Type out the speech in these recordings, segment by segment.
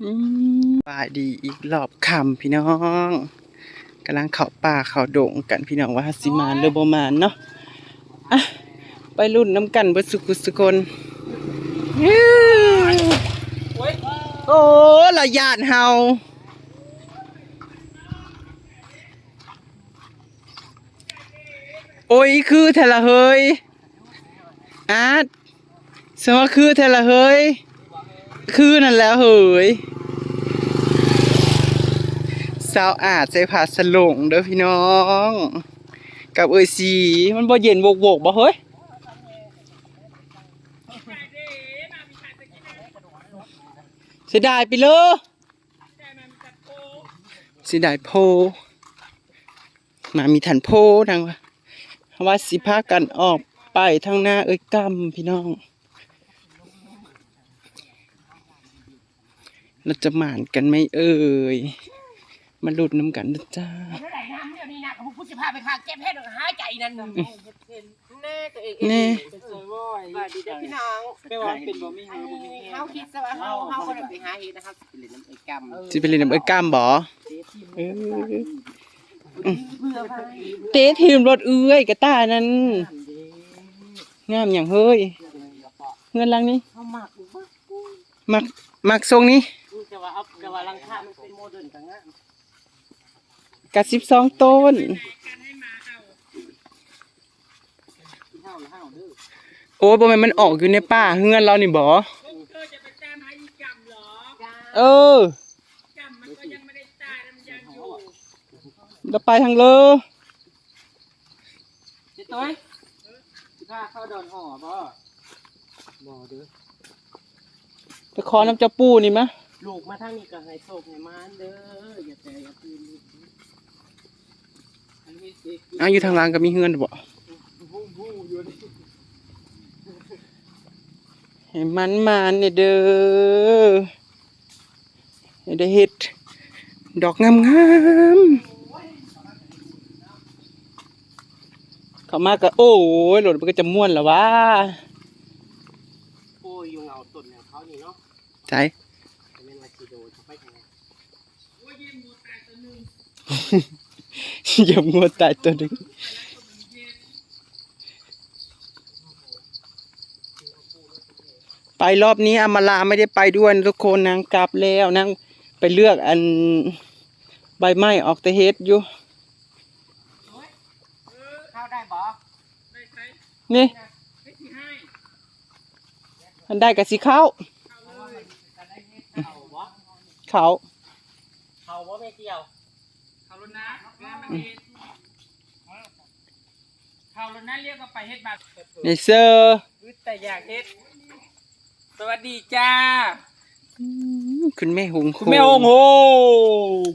บายดีอีกรอบคำพี่น้องกำลังเขาป่าเข้าดงกันพี่น้องว่าสิมานหรือบมานเนาะอะไปรุ่นน้ำกันเบสุกุสุคนโอ้ละยานเฮาโอ้ยคือแทละเฮยอาร์ตสมว่าคือแทละเฮยคือนั่นแล้วเฮย สาวอาจใจผาสลงเด้อพี่น้อง กับเอ้ยสีมันบ่เย็นโวกๆบ่เฮ้ยเสียดายไปเลยเสียดายโพมามีถันโพดังว่าว่าสิพากันออกไปทางหน้าเอ้ยกำพี่น้องเราจะหมานกันไหมเอ่ย มาหลุดน้ำกันนะจ้าเท่าไหร่น้ำเดี๋ยวนี้นะผมพูดสิพาไปข้างเก็บเห็ดหายใจนั่นน่ะแน่ตัวเองแน่บาดีเด้อพี่น้องไม่ว่าเป็นบ่มีอัหานบ่มีนี้แฮเฮาคิดซะว่าเฮาเฮาบ่ได้ไปหาเห็ดนะครับสิเป็นเล่นน้ำเอกกรรมสิไปเล่นน้ำเอ้ยกล้ามบ่เออเพื่อไปเตะทีมรถเอื้อยกระตานั้นงามอย่างเฮ้ยเงินลังนี้เฮามักบ่มักมักทรงนี้จะว่าเอาจะว่ารังคามันเป็นโมเดิร์นก็งาม กัดสิบสองต้นเฮาละเฮาเด้อโอ้ยบ่แม่นมันออกอยู่ในป่าเฮือนเรานี่บ่จ้าเออเราไปทางเลอสิต้อยสิพาเข้าดอนห่อบ่บ่เด้อไปขอน้ำเจ้าปู่นี่มะลูกมาทางนี้ก็ให้โชคให้มานเด้ออย่าแต่อย่าตื่นอันนี้สิ อ้าวอยู่ทางหล่างก็มีเฮือนบ่บูบูอยู่นี่ให้มันมาเนี่ยเด้อให้ได้เฮ็ด ดอกงามๆ เข้ามาก็โอ้ยรถมันก็จะม่วนแล้ววะโอ้ยอยู่เงาต้นของเขานี่เนาะใจแต่แม่นว่าสิโดนเขาไปทางไหน อย่ามัวตายตัวหนึงไปรอบนี้อำมาลาไม่ได้ไปด้วยนะทุกคนนางกลับแล้วนางไปเลือกอันใบไม้ออกแต่เฮ็ดอยู่เข้าได้บ่นี่มันได้กับสีเข้าเข้าบ่เขาเข้าบ่แม่เกี่ยว เขารถนะงานมัน เฮ็ดเขารถนะเรียกว่าไปเฮ็ดบัตรในเซอร์คือแต่อยากเฮ็ด สวัสดีจ้าอืมคุณแม่หงคุณแม่โองโหง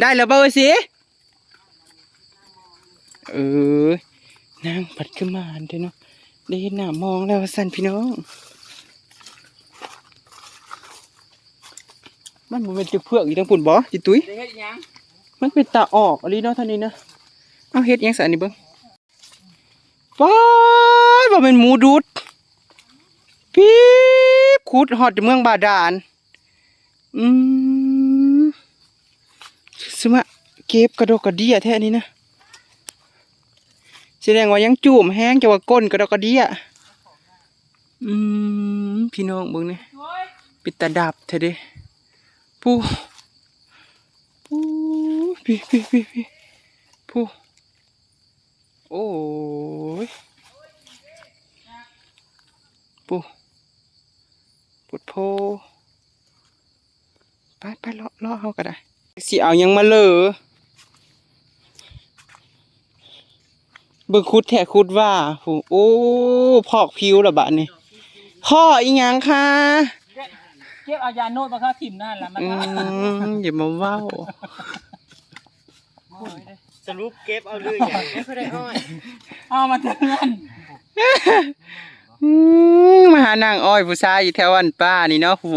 ได้แล้วเปล่าสิเออนางปัดขึ้นมาอันเด้อเนาะได้เห็นหน้ามองแล้วว่าสั่นพี่น้อง มันบ่เป็นจุกเพือกอีกทั้งปุ่นบ่จิตุ้ย ได้เฮ็ดหยัง มันเป็นตาออกอะไรเนาะท่านี้นะเอาเฮ็ดยังสะอันนี้เบิ่งป๊าดบ่เป็นหมูดุดปี๊บขุดฮอดเมืองบาดาลอืมสมะเก็บกระดกกระเดียแท้นี้นะแสดงว่ายังจูมแห้งจะว่าก้นกระดกกระเดียอืมพี่น้องเบิ่งนี่ปิดตาดับเถอะเด้ผู้ผู้ พี่พี่พี่พี่ผู้โอ้ยผู้ปุดโพไปไปเลาะเลาะเขาก็ได้สิเอายังมาเลยเบิ่งคุดแท้คุดว่าโหโอ้พอกผิวและบะนี่พ่ออีหยังค่ะ ก็บเอายาโนดมาเข้าถิ่มนั่นล่ะมันอืมอย่ามาเว้าสรุปเก็บเอาเลยไม่ค่อยได้อ้อยเอามาเตือนอืมมาหานางอ้อยผู้ชายอยู่แถวอันป้านี่เนาะผู้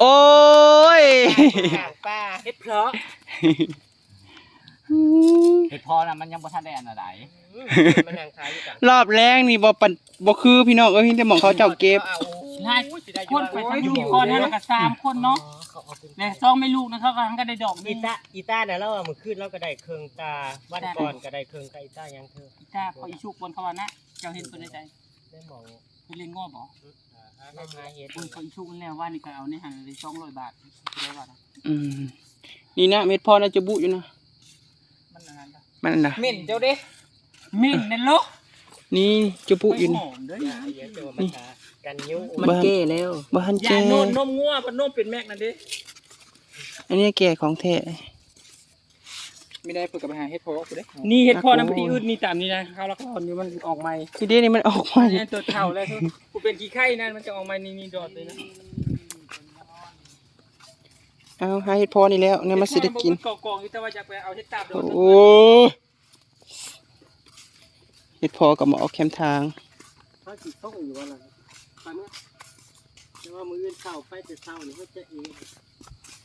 โอ้ยป้าเฮ็ดเพราะเฮ็ดพอน่ะมันยังบ่ทันได้อันใดมันนั่งขายอยู่กันรอบแรกนี่บ่ปันบ่คือพี่น้องเอ้ยแต่หมองเขาเจ้าเก็บ เอา นายสิได้อคยู่นไปว่าทำอยู่ก่อนนั่นแล้วก็สามคนเนาะเขาเอาเป็นแล้วซองไม่ลูกนะเขาก็ทั้งก็ได้ดอกอีนี่ตาอีตาเนี่ยเราเอามือขึ้นเราก็ได้เครื่องตาวันก่อนก็ได้เครื่องตาอีตายังเธอจ้าพออีชุกบนเขาว่านะเจ้าเห็นตัวในใจได้มองไปเล่นง้อบ่หาหาเฮ็ดอุ้ยพออีชุกมันแล้วว่านี่ก็เอาในหันเลยสองร้อยบาทได้ว่านะอืมนี่นะเม็ดพอน่าจะบุอยู่นะมันนานจ้ะมันน่ะเหม็นเจ้าเด้เหม็นนั่นลูกนี่จะบุอยู่หนะอมเด้ออย่าอย่าเจอมันหา กันยิ้วมันแก่แล้วบ้านอย่าแก่โนนนมงัวพันนมเป็นแม็กนั่นเด้อันนี้แก่ของแท้ ไม่ได้เพื่อกับไปหาเฮ็ดโพกกูเด้นี่เฮ็ดพ่อน่ากลัวน้ำพริกอืดนี่ตามนี้นะข้าวละครนี่มันออกใหม่ทีเดียวนี่มันออกมาอันนี้ตัวเท่าแล้วกูเป็นขี้ไข่นั่นมันจะออกใหม่นี่นี่ดอดเลยนะเอาหาเห็ดพอนี่แล้วเนี่ยมาสิได้กินกองกองๆอยู่แต่ว่าจะไปเอาเฮ็ดตาบดอดโอ้เห็ดพอกับหมอออกแคมทางเขาสิส่งอยู่ว่าล่ะไปเมื่อแต่ว่ามื้ออื่นเช้าไปแต่เช้านี่เขาจะเอง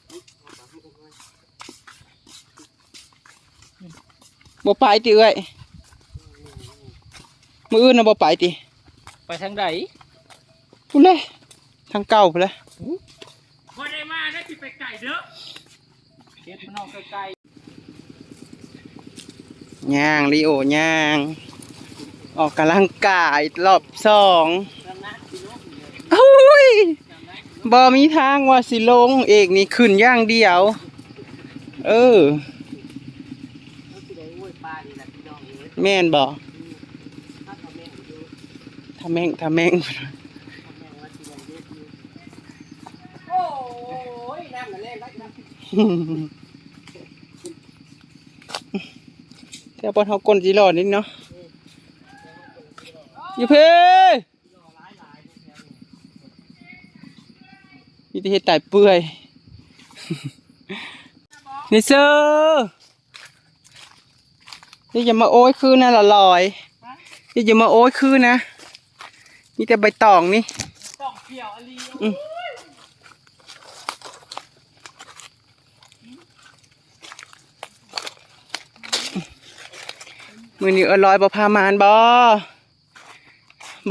เอาไปให้กันไว้บ่ไปติเอ้ยมืออื่นน่ะบ่ไปติไปทางใดพูดเลยทางเก่าพูดเลยบ่ได้มาได้สิไปไก่เด้อเฮ็ดมันออกไกลย่างลีโอย่างออกกำลังกายรอบสอง อุ้ยบ่มีทางว่าสิลงเอกนี่ขึ้นย่างเดียว เออ แม่นบ่ถ้าเขาแม่นอยู่ถ้าแม่งถ้าแม่งเท่าสิได้เฮ็ดอยู่โอ้ยน้ำมันแล่นไว้น้ำเที่ยวบอลเฮากลนจีรอดนิดเนาะอยู่เพ่ มีแต่เห็ดตายเปื่อยนี่เซอร์นี่อย่ามาโอ้ยคือนะละลอยนี่อย่ามาโอ้ยคือนะมีแต่ใบตองนี่ๆต้องเกี่ยวอลีอืมมือนี้เออลอยบ่พามานบ่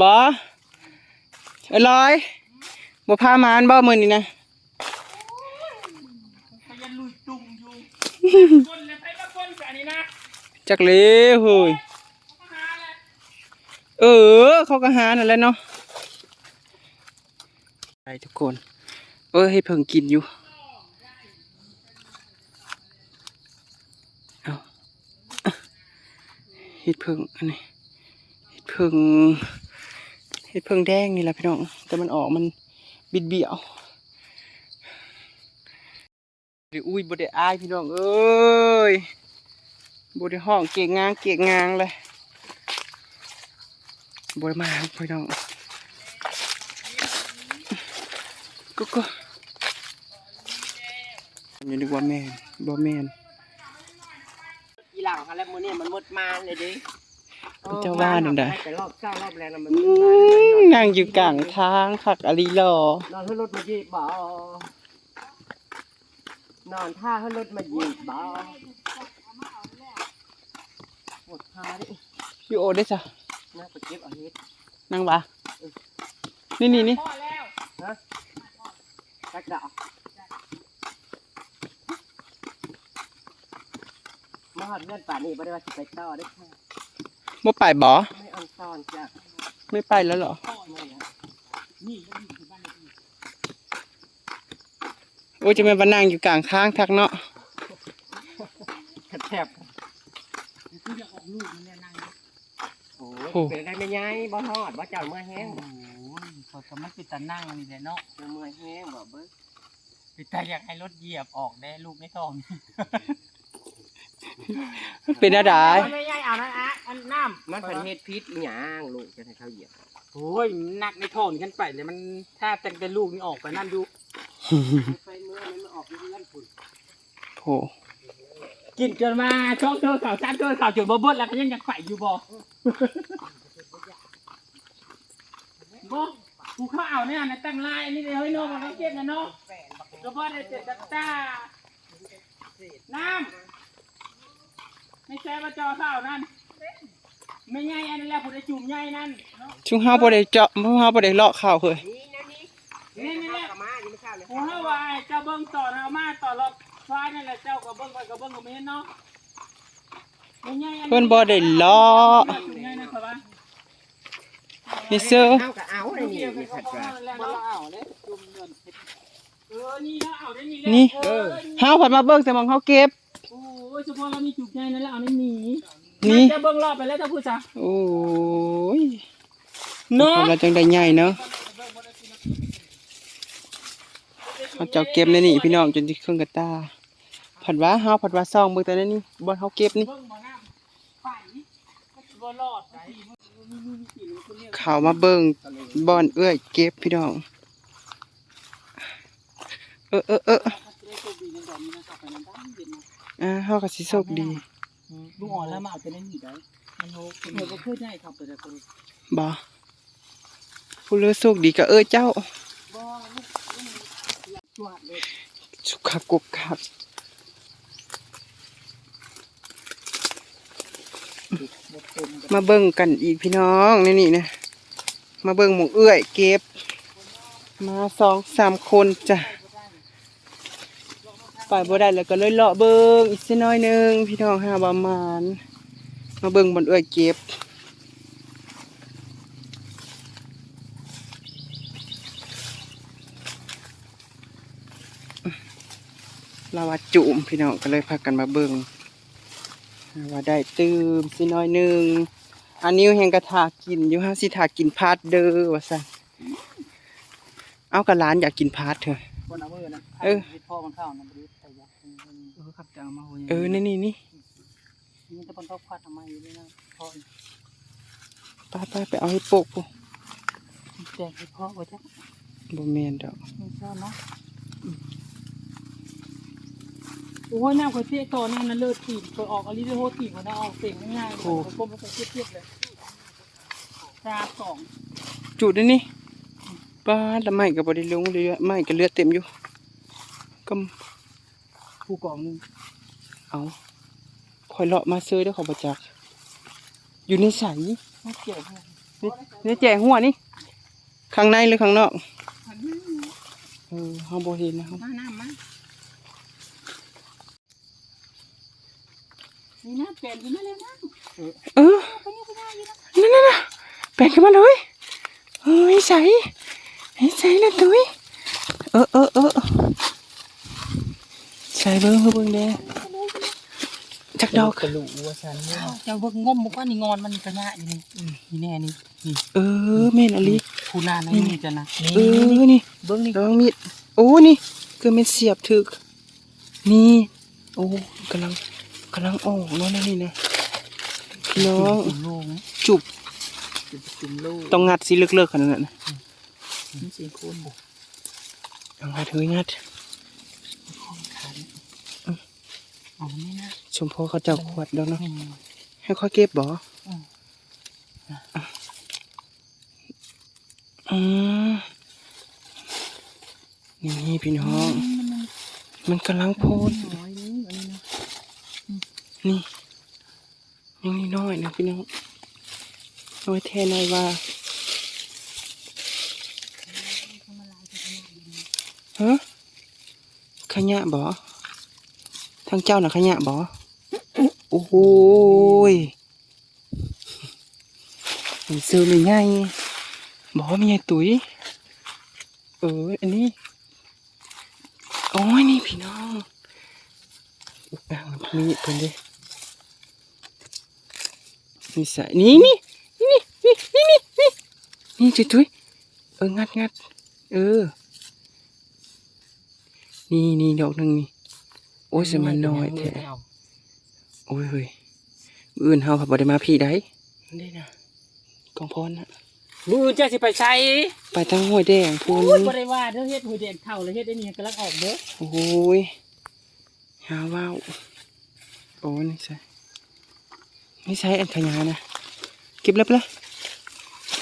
บ่เออลอย บ่พามานบ่มือนี้นะก็ยังลุยจุ่มอยู่คนเลยไปละคนกันนี่นะจักเลยเฮ้ยมาหาเลยเออ เขาก็หานั่นแหละเนาะไปทุกคน เออให้เพิ่งกินอยู่เอาเห็ดเพิ่งอันนี้เห็ดเพิ่งเห็ดเพิ่งแดงนี่แหละพี่น้อง แต่มันออกมัน บิดเบี้ยวเดี๋ยวอุ้ยบ่ได้อายพี่น้องเอ้ยบ่ได้ห้องเก่งงางเก่งงางเลยบดมาพี่น้องก็ก็อย่านึกว่าแม่บ่แม่นอีหลังเขาแล้วมื้อนี้มันหมดมาเลยด้ เจ้าว่านั่นน่ะแต่รอบเช้ารอบแรงน่ะมันอืหมดมาแล้วมนั่งอยู่กลางทางคักอลีรอนอนให้รถมาเหยียบบ่นอนท่าให้รถมาเหยียบบ่หมดพาดิพี่โอได้จ้ะน่าไปเก็บเอาเฮ็ดนั่งวะนี่นี่นี่พอแล้วจักดอกมาหอดเงื่อนป่านนี้บ่ได้ว่าสิไปต่อได้อค่ะ บ่ไปบ่ไม่ออนซอนจ้ะไม่ไปแล้วเหรอไม่นะนี่ก็อยู่ที่บ้านเลยโอ้ยจะมานั่งอยู่กลางทางทักเนาะกระแทบคือจะออกลูกมันเนี่ยนั่งโอ้ยเป็นได้ไม่ไงบ่ฮอดบ่เจ้าเมื่อแห้งโอ้ยพอก็ไม่ปิดตานั่งนี่แหละเนาะเจ้าเมื่อแห้งบ่เบิ้งปิดตาอยากให้รถเหยียบออกได้ลูกไม่ท้อง เป็นอะไรไม่ใหญ่เอานะอะอันน้ำมันเป็นเฮ็ดพิษอีหยังลูกจะให้เขาเหยียบโอ้ยมันหนักในท้องขึ้นไปเลยมันถ้าแต่งแต่ลูกนี่ออกไปนั่นดูไฟเมื่อมันออกอยู่นั่นพุ่นโหกินจนมาช่องเธอข่าวซ้ำเธอข่าวจนบ่เบิดแล้วก็ยังอยากไปอยู่บ่บ่กูเข้าเอาเนี่ยนะตั้งลายอันนี้เลยเฮ้ยน้องมันต้องเก็บนะเนาะก็บ่ได้เจ็ดตัดตาน้ำ ไม่ใช่ว่าจอเศร้านั่นไม่ใหญ่อันนั้นแหละผมจะจุ่มใหญ่นั่นชุ่มห้าบ่ได้เจาะชุมห้าบ่ได้เลาะข้าวเคยนี่นี่นี่นี่หละผมเฮาว่าเจ้าเบิ้งต่อเอามาต่อรอบฟ้านั่นแหละเจ้ากับเบิ้งไปกับเบิ้งกับเมียเนาะเพิ่นบ่ได้เลาะนี่เสื้อเฮาก็เอาเลยนี่ผัดปลาบ่เอาเลยจุ่มเงินนี่เฮาผัดมาเบิ้งแต่มองเฮาเก็บ โอ้ยเฉพาะเรามีจุกใหญ่นั่นแหละเอานี่หนีนี่ จะเบิ้งรอบไปแล้วถ้าพูดซะโอ้ยเนาะเราจังได้ใหญ่เนาะเขาเจ้าเก็บในนี่พี่น้องจนที่เครื่องกระตาผัดว่าเฮาผัดว่าซองเบิ่งแต่ในนี่บ่เฮาเก็บนี่ เบิ้งบ่น้ำไปบ่รอดได้เขามาเบิ่งบอนเอื้อยเก็บพี่น้อง เออเออเออ จะได้โชคดีในดอกนี้นะครับไปนั้นได้เย็นนะ อ่าเฮาก็สิโชคดีลุงอ่อนแล้วมาเอาแต่ในนี่ได้มันโหเดี๋ยวก็พูดง่ายครับแต่คนบ่ผู้เลือโชคดีก็เออเจ้าบ่ลูกลูกจวดเลยสุขกุบครับมาเบิ่งกันอีกพี่น้องนี่นี่นะมาเบิ่งหมูเอื้อยเก็บ มาสองสามคนจ้ะ ไปบ่ได้แล้วก็เลยเลาะเบิ่งอีกสักหน้อยหนึงพี่น้องหาประมาณมาเบิ่งบนเอื้อยเก็บเราว่าจุ่มพี่น้องก็เลยพากันมาเบิ่งว่าได้ตื่มสิน้อยหนึ่งอันนี้แหงกระทากินอยู่ฮะสิทากินพาดเด้อว่าซั่นเอากระหลานอยากกินพาดเถอะคนเอามือนะเออพ่อมันเข้านะ บริษัทแต่ยักษ์เออขับจังมาโหยเออนี่นี่นี่นี่จะเป็นต้องควัดทำไมอยู่นี่นะพ่อป้าป้าไปเอาให้โปกปุ๊แจกให้พ่อไว้จ้ะบ่แม่นดอกไม่ชอบเนาะโอ้ยน้ำก๋วยเตี๋ยวต่อเนี่ยนะเลิศตีนตัวออกอลิเดโฮตีนมันเอาเสียงง่ายๆเลยก้มมันจะเทียบๆเลยชาสองจุดนี่ป้าละไม่ก็บ่ได้ลงเรือไม่ก็เลือดเต็มอยู่ก็ ผู้กองหนึ่งเอาคอยเลาะมาซื้อเด้อเขอบ่จักอยู่ในใสไม่เกี่ยวพวกนี่นี่แจกหัวนี่ ข้างในหรือข้างนอกเออเฮาบ่เห็นนะครับมาน้ำมานี่นะเปลี่ยนขึ้นมาเลยนะเออนั่นน่ะน่ะแปลงขึ้นมาเลยเฮ้ยใสเฮ้ยใสแล้วตุ้ยเออเออเออ ใส่เบิ้งเบิ้งแดงจักดอกกระลูว่าฉันเนี่ยเจ้าเบิ่งงมบอกว่านี่งอนมันกระยะอยู่นี่นี่แน่นี่นี่เออแม่นอลิผู้นานะนี่จ้ะนะเออนี่เบิ่งนี่ระวังมีดโอ้นี่คือมันเสียบถึกนี่โอ้กำลังกำลังออกเนาะนั่นนี่นะพี่น้องจุ่มโลงจุบจุ่มโลงต้องงัดสิเลิกๆขนาดนั้นนะนี่สิโคนบุกเอางัดเฮ้ยงัด ขัน เอาไม่นะชมพ่อเขาเจ้าขวดแล้วเนาะอืมให้ค่อยเก็บบ่อืมอืมนี่พี่น้อง มันกำลังโพดน้อยนึงอันนี้นะนี่ยังนี่น้อยนะพี่น้องน้อยแท้น้อยว่าฮะขยะบ่ ทางเจ้าน่ะขยะบ่โอ้โหยมันซื้อไม่ง่ายบ่มีไงตุ๋ยเอออันนี้โอ้ยนี่พี่น้องอุกอ่างมีดเพิ่นเด้นี่ใส่นี่นี่นี่นี่นี่นี่นี่นี่จุ๊ยจุ๊ยเอองัดงัดเออ นี่นี่ดอกหนึ่งนี่ โอ้ยสมันน้อยแท้โอ้ยเฮ้ยมื้ออื่นเฮาขับบ่ได้มาพี่ได้ได้นะกองพรนะมือจะสิไปใช้ไปทางห้วยแดงพูโอ้ยนบ่ได้ว่าเด้อเฮ็ดหัวแดงเท่าแล้วเฮ็ดได้นี่กำลังออกเด้อโอ้ยหาว่าวโอ้ยนี่ใช่นี่ใช่อันขยานะเก็บแล้วปะล่ะ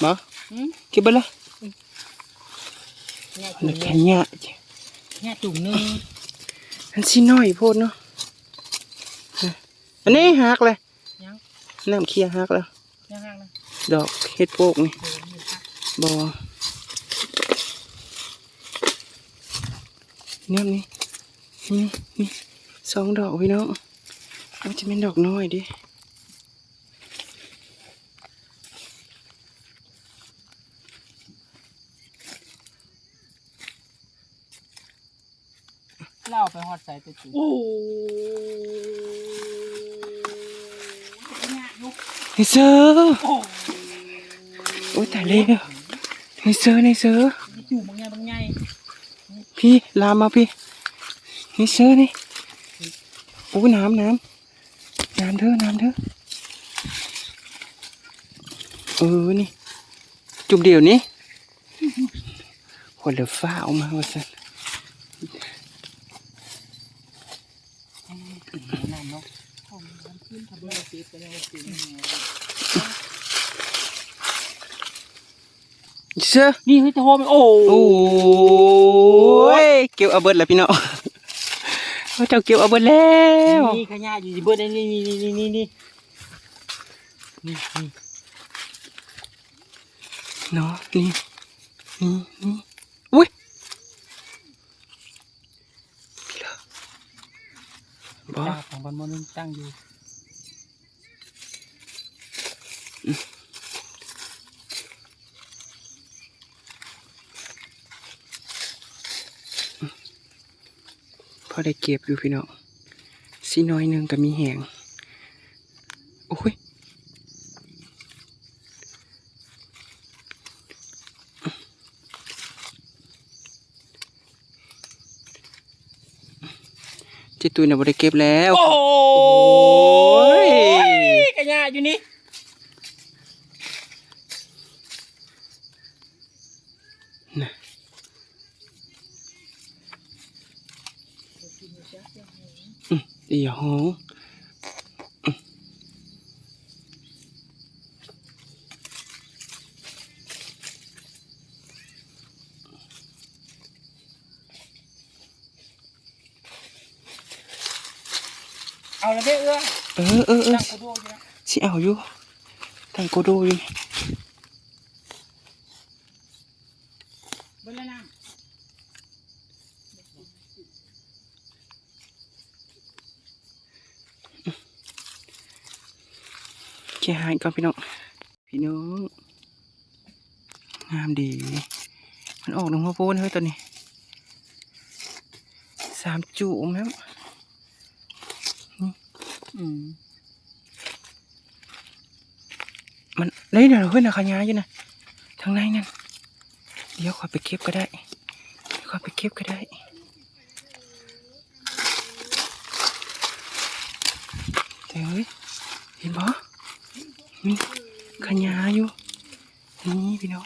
บ่หืมเก็บไปละเนี่ยอันจุ่มขยะเนี่ยจุ่มนึง อันสิน้อยโพดเนาะนะอันนี้หักเลยยังน้ำเคียหักแล้วยังห่างนะดอกเฮ็ดโปกนี่เออนี่ค่ะบ่เนี่ยนี่นี่นี่สองดอกพี่น้องมันจะเป็นดอกน้อยดิ เล่าไปฮอดใส่ตัวจริงโอ้เนี่ยยุกในเซอร์โอ้โอ้ยตายแล้วในเซอร์ในเซอร์ยจู่บางไงบางไงพี่ลามมาพี่ในเซอร์นี่โอ้น้ำน้ำน้ำเถอะน้ำเถอะเออนี่ จุ่มเดียวนี้คนเดือฟ้าออกมาว่าสัน เชื่อนี่คือจะโฮมโอ้โอ้ยเกี่ยวอาเบิร์ดแล้วพี่น้องเจ้าเกี่ยวอาเบิร์ดแล้วนี่ขยะอยู่เบิร์ดนี่นี่นี่นี่นี่นี่เนาะนี่นี่นี่อุ้ย บอจ้าของบันมนึงตั้งอยู่พอได้เก็บอยู่พี่น้องสีน้อยหนึ่งก็มีแหงโอ้ย เจตุยเนี่ยบริเก็บแล้ว โอ้ยกระยาอยู่นี่อีหง เอาละเด้อเอื้อเออเออเออตั้งกูดูอยู่นะสิเอาอยู่ตั้งโกโดอยู่เบิร์ดแล้วน้แค่หายก่อนพี่น้อง พี่น้อง งามดี มันออกหนึ่งหัวโพนเฮ้ยตัวนี้ สามจุ่มแล้วำอื มมันเลยเดี๋ยวเฮ้ยนะขยายอยู่นะทางในนั่นเดี๋ยวขอไปเก็บก็ได้เดี๋ยวขอไปเก็บก็ได้แต่เฮ้ยเห็นบ่มีขยายอยู่นี่พี่น้อง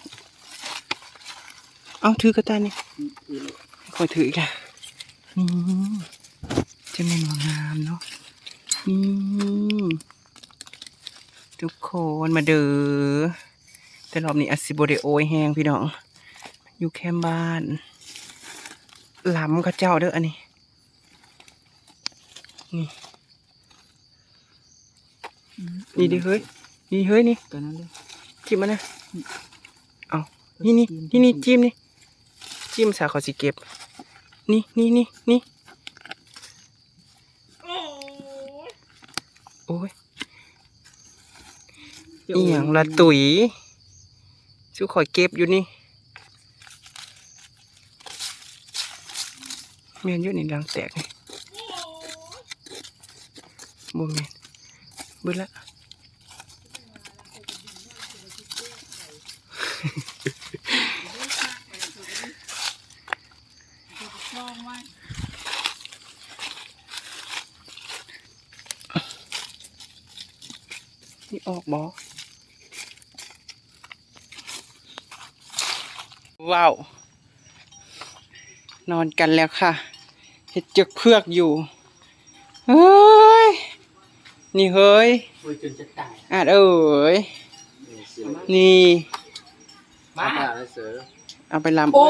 เอาถือกระตายนี่คอยถืออีกแล้วนี่จะเป็นว่างามเนาะ นี่ทุกคนมาเด้อแต่รอบนี้อาซิโบเดโอยแห้งพี่น้อง อยู่แคมป์บ้านหล้ำเข้าเจ้าเด้ออันนี้ นี่ นี่ดิเฮ้ย นี่เฮ้ยนี่ตัวนั้นเลยจิ้มมันนะเอานี่นี่นี่นี่จิ้มนี่ จิ้มสาขอสิเก็บ นี่นี่นี่นี่ โอ้ย โอ้ยอีหยังละตุ๋ยชูขอยเก็บอยู่นี่เมียนอยู่ในรังแตกนี่บ่แม่นเบิดละ ลองไว้ นี่ ออกบอว้าว นอนกันแล้วค่ะเห็ดจึกเพือกอยู่ เฮ้ย นี่เฮ้ยโอ้ยจนจะตายอาดเอ้ย นี่ มาเอาไปลำโอ้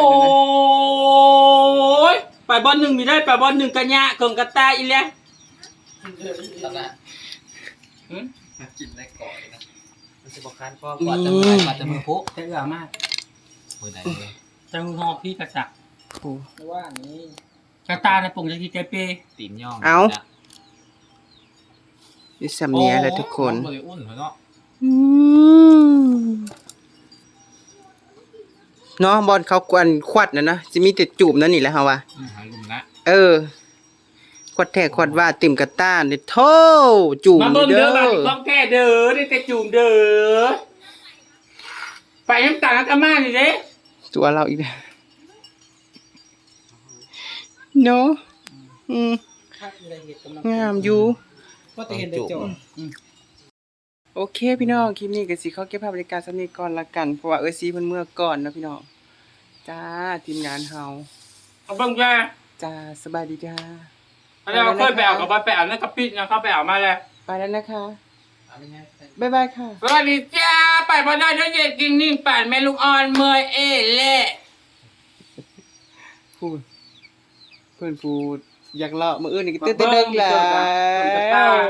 เอื้อนนะยไปบอลหนึ่งมีได้ไปบอลหนึ่งกระยะเกิงกระตายอีแล้ว กินได้ก่อนนะมันจะบอกคันก็นี่กว่าจะมือพุจะเอือมากมือไหนเลยจะมือหอบพี่กระสักโอ้เพราะว่านี้กระตาในปุ่งจะกินใจเปตีนย่องเอาดิสำเนียแหละทุกคนโอ้บ่ได้อุ่นเนาะอืมเนาะบอลเขากวนควัดนะนะจะมีแต่จูบนั่นนี่แหละฮะวะอืมหายลุมละเออ ควัดแท้ควัดว่าติ่มกระต้านเนี่ยโธ่จูบมาเบิ่งเด้เด้ออบัดนี้ของแท้เด้อได้แต่จูงเด้อไปน้ำตาลน้ำตามานี่เด้ตัวเราอีกแล้วเนาะอืมถ้าอะไรเห็ดกำลังงามอยู่ก็จะเห็นได้โจรโอเคพี่น้องคลิปนี้ก็สิเขาเก็บภาพบรรยากาศสำนี้ก่อนละกันเพราะว่าเออซีเพิ่นเมื่อก่อนเนาะพี่น้องจ้าทีมงานเฮาเอาเบิ่งจ้าจ้าสบายดีจ้า แล้เราเคยไปเอากับบ้านไปเอานั่นกะปินะครับไปเอามาแล้วไปแล้วนะคะ บ๊ายบายค่ะ สวัสดีจ้าไปพอได้เด้วยเย็นจริงนิ่งป่าแม่ลูกอ่อนเมยเอเล่พูด เพื่อนพูด อยากเลาะมืออื่นอีกเต้นเต้นแล้ว